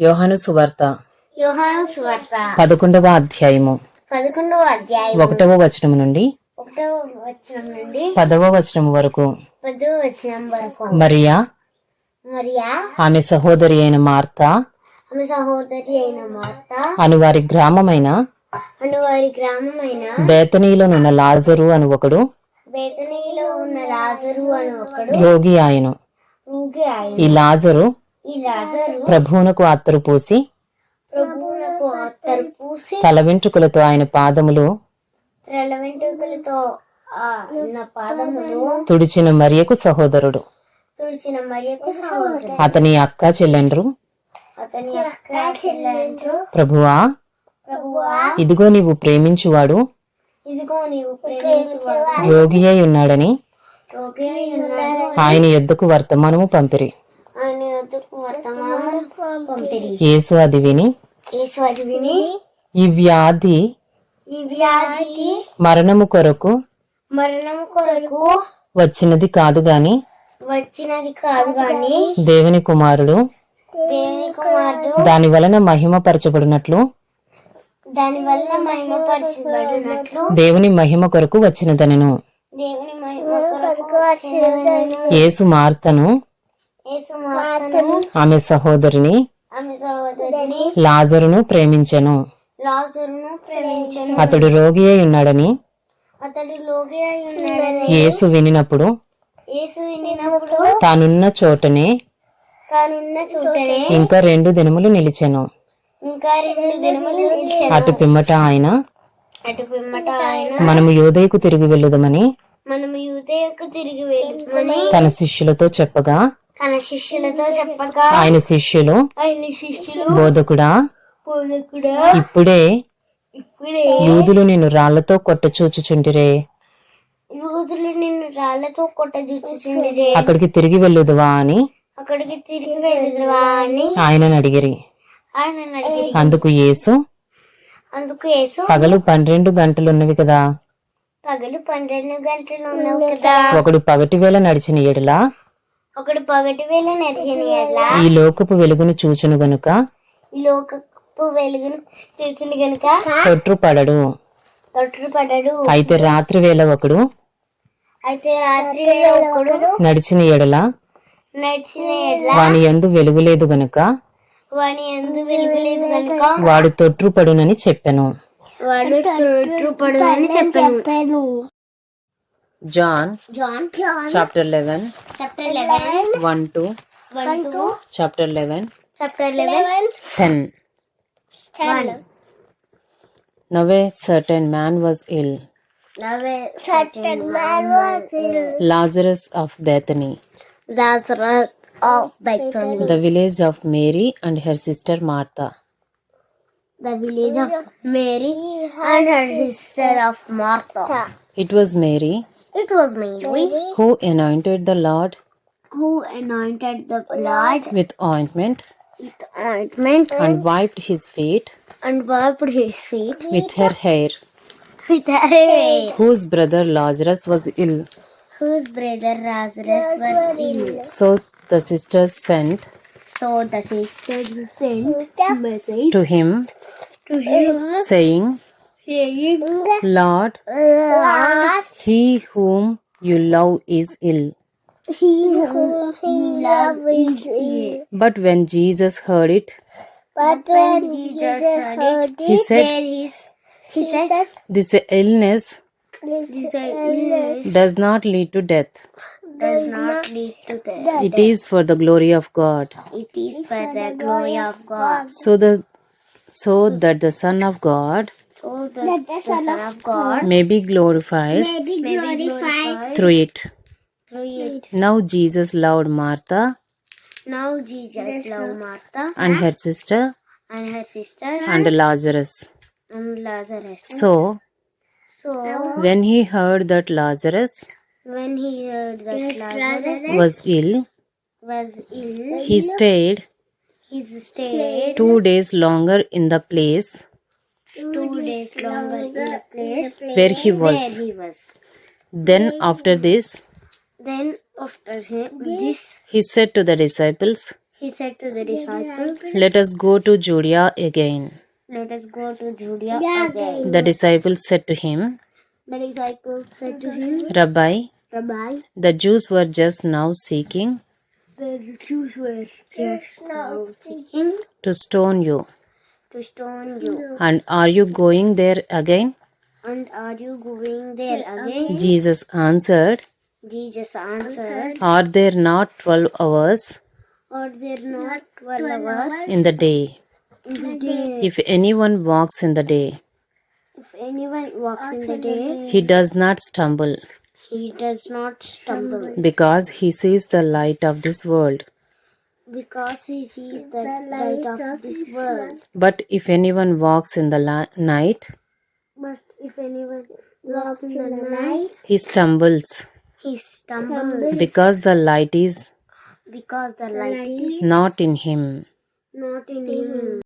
యోహాను సువార్త యోహాను సువార్త పదకొండవ అధ్యాయము. పదకొండవ అధ్యాయం ఒకటవ వచనం నుండి ఒకటవ వచనం నుండి పదవ వచనం వరకు. పదవ వచనం వరకు. మరియా? మరియా? ఆమె సహోదరి అయిన మార్త? ఆమె సహోదరి అయిన మార్త? అను వారి గ్రామమైన? అను వారి గ్రామమైన బేతనీలోనున్న లాజరు అను ఒకడు. బేతనీలో ఉన్న రాజరు అని ఒకడు. రోగి ఆయను. ఈ లాజరు ప్రభువునకు అత్తరు పూసి తల వెంట్రుకలతో ఆయన పాదములు తుడిచిన మరియకు సహోదరుడు. అతని అక్క చెల్లెండ్రు. ప్రభువా ఇదిగో నీవు ప్రేమించువాడు. రోగి అయి ఉన్నాడని ఆయన యొద్దకు వర్తమానము పంపిరి. యేసు అది విని యేసు అది విని ఈ వ్యాధి ఈ వ్యాధికి మరణము కొరకు మరణం కొరకు వచ్చినది కాదు గాని వచ్చినది కాదు గాని దేవుని కుమారుడు దేవుని కుమారుడు దాని వలన మహిమపరచబడినట్లు దాని వల్ల మహిమపరచబడినట్లు దేవుని మహిమ కొరకు వచ్చినదనెను. దేవుని మహిమ కొరకు వచ్చినదను యేసు మార్తను ఆమె సహోదరిని లాజరును ప్రేమించెను. అతడు రోగి అయి ఉన్నాడని యేసు వినినప్పుడు తానున్న చోటనే ఇంకా రెండు దినములు నిలిచెను. ఇంకా రెండు దినములు నిలిచెను. అటు పిమ్మట ఆయన అటు పిమ్మట ఆయన మనము యోదయకు తిరిగి వెళ్ళుదమని మనము యూదయకు తిరిగి వెళ్ళమని తన శిష్యులతో చెప్పగా తన శిష్యులతో చెప్పగా ఆయన శిష్యులు ఆయన శిష్యులు బోధకుడా కూడా ఇప్పుడే ఇప్పుడే యూదులు నిన్ను రాళ్ళతో కొట్టచూచుచుంటిరే రోజులు నిన్ను రాళ్ళతో కొట్టజుచ్చుచుండిరే అక్కడికి తిరిగి వెళ్ళుదువా అని అక్కడికి తిరిగి వెళ్ళదువా అని ఆయనను అడిగిరి. ఆయన అందుకు యేసు అందుకు యేసు పగలు పన్నెండు గంటలున్నవి కదా. పగలు పన్నెండు గంటలు ఉన్నావు కదా. ఒకడు పగటి వేళ నడిచిన ఎడలా ఒకడు పగటి వేళ నడిచిన ఈ లోకపు వెలుగును చూచును గనుక. ఈ లోకపు వెలుగును తెలిసిన గనుక. తొట్రుపడడు. తొట్టు పడడు అయితే రాత్రి వేళ ఒకడు అయితే రాత్రి వేళ ఒకడు నడిచిన ఎడల. నడిచిన ఎడ్ల. వాని యందు వెలుగులేదు గనుక. వాని ఎందు వెలుగులేదు కనుక వాడు తొట్రుపడునని చెప్పెను. వాడు John, John, John, chapter 11, chapter 11, 1 to 1 to chapter 11, chapter 11, 10. 10. Now a certain man was ill. Now a certain man was ill. Lazarus of Bethany. Lazarus of Bethany. The village of Mary and her sister Martha the village of Mary and her sister of Martha. It was Mary It was Mary who anointed the Lord who anointed the Lord with ointment with ointment and wiped his feet and wiped his feet with her hair, with her hair, whose brother Lazarus was ill. whose brother Lazarus was ill. So the sisters sent so the sisters sent a message to him, to him saying, saying, Lord, Lord, he whom you love is ill. he whom he loves is ill. But when Jesus heard it, But when Jesus heard it, he said, he said, This illness this illness does not lead to death. Does not lead to death. It is for the glory of God, It is for the glory of God. so the so that the Son of God So that the Son of God may be glorified may be glorified through it. through it. Now Jesus loved Martha Now Jesus loved Martha and her sister and her sister and Lazarus. and Lazarus. So So when he heard that Lazarus when he heard that Lazarus was ill, was ill, he stayed he stayed two days longer in the place two days longer in the place where he was. where he was. Then after this, Then after him, this he said to the disciples, He said to the disciples, Let us go to Judea again. Let us go to Judea again. The disciples said to him, The disciples said to him, Rabbi, Rabbi, the Jews were just now seeking the Jews were just now seeking to stone you. to stone you. And are you going there again? And are you going there again? Jesus answered, Jesus answered, Are there not twelve hours Are there not twelve hours in the day? in the day? If anyone walks in the day, If anyone walks in the day, he does not stumble he does not stumble because he sees the light of this world. because he sees the light of this world. But if anyone walks in the la- night, But if anyone walks in the night, he stumbles he stumbles because the light is because the light is not in him. not in him.